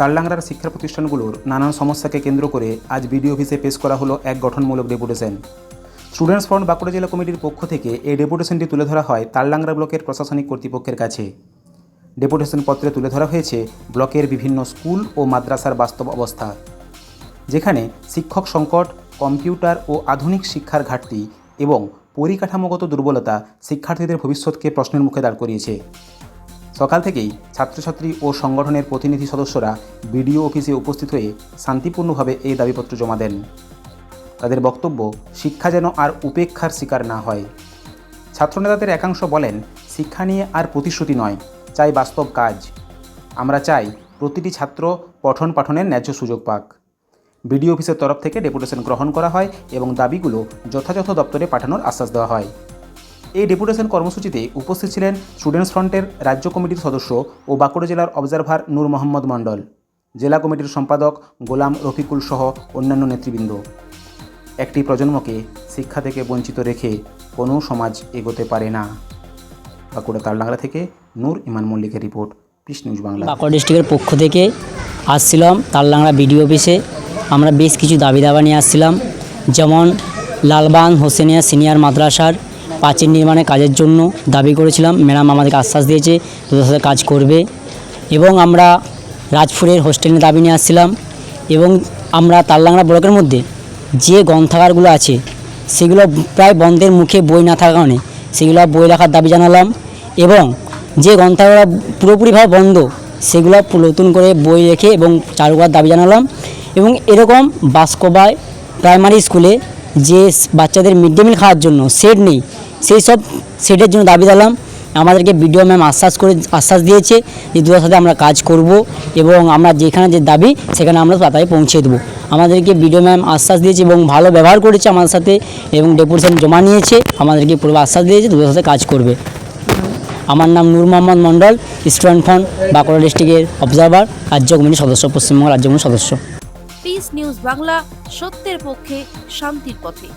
তাললাংরার শিক্ষা প্রতিষ্ঠানগুলোর নানান সমস্যাকে কেন্দ্র করে আজ বিডিও অফিসে পেশ করা হলো এক গঠনমূলক ডেপুটেশন। স্টুডেন্টস ফ্রন্ট বাঁকুড়া জেলা কমিটির পক্ষ থেকে এই ডেপুটেশনটি তুলে ধরা হয় তাললাংরা ব্লকের প্রশাসনিক কর্তৃপক্ষের কাছে। ডেপুটেশন পত্রে তুলে ধরা হয়েছে ব্লকের বিভিন্ন স্কুল ও মাদ্রাসার বাস্তব অবস্থা, যেখানে শিক্ষক সংকট, কম্পিউটার ও আধুনিক শিক্ষার ঘাটতি এবং পরিকাঠামোগত দুর্বলতা শিক্ষার্থীদের ভবিষ্যৎকে প্রশ্নের মুখে দাঁড় করিয়েছে। সকাল থেকেই ছাত্রছাত্রী ও সংগঠনের প্রতিনিধি সদস্যরা বিডিও অফিসে উপস্থিত হয়ে শান্তিপূর্ণভাবে এই দাবিপত্র জমা দেন। তাদের বক্তব্য, শিক্ষা যেন আর উপেক্ষার শিকার না হয়। ছাত্রনেতাদের একাংশ বলেন, শিক্ষা নিয়ে আর প্রতিশ্রুতি নয়, চাই বাস্তব কাজ। আমরা চাই প্রতিটি ছাত্র পঠন পাঠনের ন্যায্য সুযোগ পাক। বিডিও অফিসের তরফ থেকে ডেপুটেশন গ্রহণ করা হয় এবং দাবিগুলো যথাযথ দপ্তরে পাঠানোর আশ্বাস দেওয়া হয়। এই ডেপুটেশন কর্মসূচিতে উপস্থিত ছিলেন স্টুডেন্টস ফ্রন্টের রাজ্য কমিটির সদস্য ও বাঁকুড়া জেলার অবজারভার নূর মোহাম্মদ মণ্ডল, জেলা কমিটির সম্পাদক গোলাম রফিকুল সহ অন্যান্য নেতৃবৃন্দ। একটি প্রজন্মকে শিক্ষা থেকে বঞ্চিত রেখে কোনো সমাজ এগোতে পারে না। বাঁকুড়া তালডাংরা থেকে নূর ইমান মল্লিকের report, peace news Bangla. Bankura ডিস্ট্রিক্টের পক্ষ থেকে আসছিলাম তাললাংড়া বিডিও অফিসে। আমরা বেশ কিছু দাবি দাবা নিয়ে আসছিলাম। যেমন লালবান হোসেনিয়া সিনিয়র মাদ্রাসার প্রাচীর নির্মাণের কাজের জন্য দাবি করেছিলাম। ম্যাডাম আমাদেরকে আশ্বাস দিয়েছে, তোদের সাথে কাজ করবে। এবং আমরা রাজপুরের হোস্টেলের দাবি নিয়ে আসছিলাম। এবং আমরা তাললাংড়া ব্লকের মধ্যে যে গ্রন্থাগারগুলো আছে, সেগুলো প্রায় বন্ধের মুখে বই না থাকার কারণে সেগুলো বই রাখার দাবি জানালাম। এবং যে গ্রন্থাগার পুরোপুরিভাবে বন্ধ, সেগুলো নতুন করে বই রেখে এবং চালু করার দাবি জানালাম। এবং এরকম বাস্কবায় প্রাইমারি স্কুলে যে বাচ্চাদের মিড ডে মিল খাওয়ার জন্য সেট নেই সেই সব সেটের জন্য দাবি জানালাম। আমাদেরকে বিডিও ম্যাম আশ্বাস করে, আশ্বাস দিয়েছে যে দুটার সাথে আমরা কাজ করব এবং আমরা যেখানে যে দাবি সেখানে আমরা তাড়াতাড়ি পৌঁছে দেবো। আমাদেরকে বিডিও ম্যাম আশ্বাস দিয়েছে এবং ভালো ব্যবহার করেছে আমাদের সাথে এবং ডেপুটেশন জমা নিয়েছে। আমাদেরকে পুরো আশ্বাস দিয়েছে দুটোর সাথে কাজ করবে। আমার নাম নূর মোহাম্মদ মণ্ডল স্টুডেন্ট ফ্রন্ট বাঁকুড়া ডিস্ট্রিক্টের অবজারভার রাজ্য কমিটির সদস্য, পশ্চিমবঙ্গ রাজ্য কমিটির সদস্য। পিস নিউজ বাংলা, সত্যের পক্ষে, শান্তির পথে।